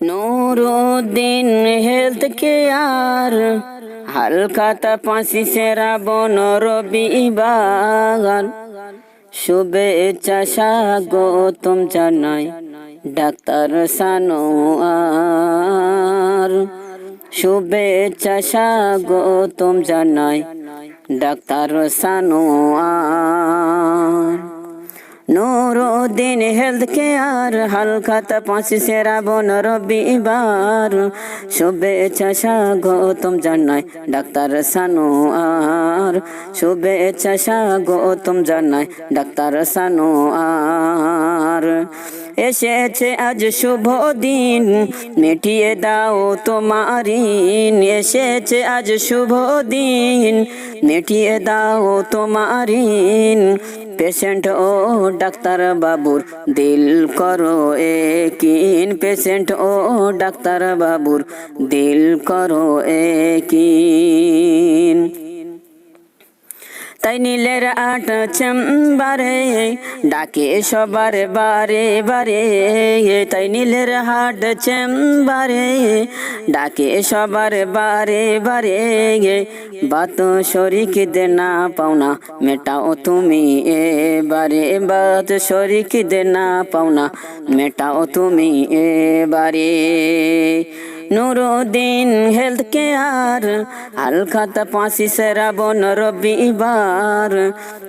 Nuruddin health care Halkhata পাঁচি সেরা বন রবি বাগান। শুভেচ্ছা স্বাগতম জানাই ডাক্তার সানোয়ার। শুভেচ্ছা স্বাগতম জানাই doctor Sanowar. Nuruddin health care Halkhata পাঁচ সেরা বোন রবিবার। শুভেচ্ছা স্বাগতম জানাই ডাক্তার সানু আর। শুভেচ্ছা স্বাগতম জানাই ডাক্তার সানোয়ার এসেছে আজ শুভ দিন। মিটিয়ে দাও তোমারিন এসেছে আজ শুভ দিন। মিটিয়ে দাও তোমারিন পেশেন্ট ও ডাক্তার বাবুর দিল করো একিন পেশেন্ট ও ডাক্তার বাবুর দিল করো একিন তাই নীলের আট চেম্বারে, ডাকে সবার বারে বারে। তাই নীলের হাট চেম্বারে, ডাকে সবার বারে বারে। বাত শরিক দে না পাওনা, মেটাও তুমি এবারে। বাত শরিক দে না পাওনা, মেটাও তুমি এবারে। নুরুদ্দিন হেলথ কেয়ার আলখাতা পাঁচি সেরাবন রবিবার।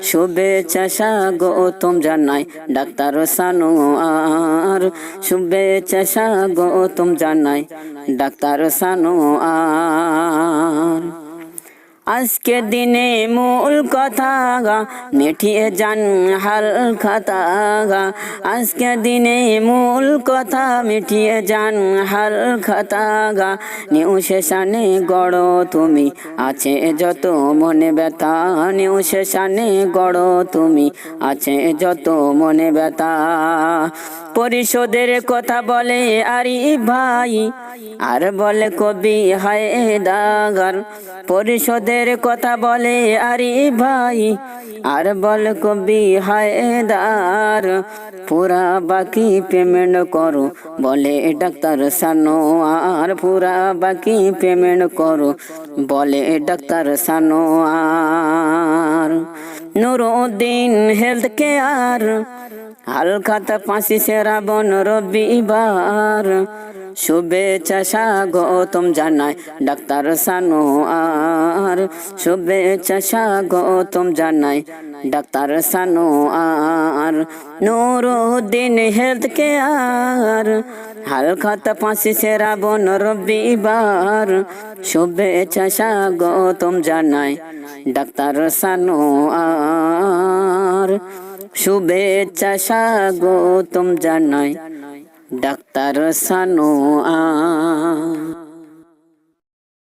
শুভেচ্ছা স্বাগতম জানাই ডাক্তার সানোয়ার। শুভেচ্ছা স্বাগতম জানাই ডাক্তার সানোয়ার। আজকে দিনে মূল কথা গা, মিঠিয়ে যান হাল খাতা গা। আজকে দিনে মূল কথা, মিঠিয়ে যান হাল খাতা গা। নিউ শেষানে গড় তুমি, আছে যত মনে ব্যথা। নিউ শেষানে গড় তুমি, আছে যত মনে ব্যথা। পরিশোধের কথা বলে আরি ভাই, আর বলে কবি হায় দাগার পরিশোধের কথা বলে, আরি ভাই, আর বল কবি হায়দার পুরা বাকি পেমেন্ট করো, বলে ডাক্তার সানো আর পুরা বাকি পেমেন্ট করো, বলে ডাক্তার সানো আর নুরুদ্দিন হেলথ কেয়ার হালখাতা পাঁচি সেরা বন রবিবার। শুভেচ্ছা স্বাগতম জানাই ডাক্তার সানোয়ার। শুভেচ্ছা স্বাগতম জানাই doctor Sanowar. Nuruddin health care. হালখাতা পাঁচি সেরা বন রবিবার। শুভেচ্ছা স্বাগতম জানাই ডাক্তার সানোয়ার। শুভেচ্ছা স্বাগতম জানাই ডাক্তার সানোয়া।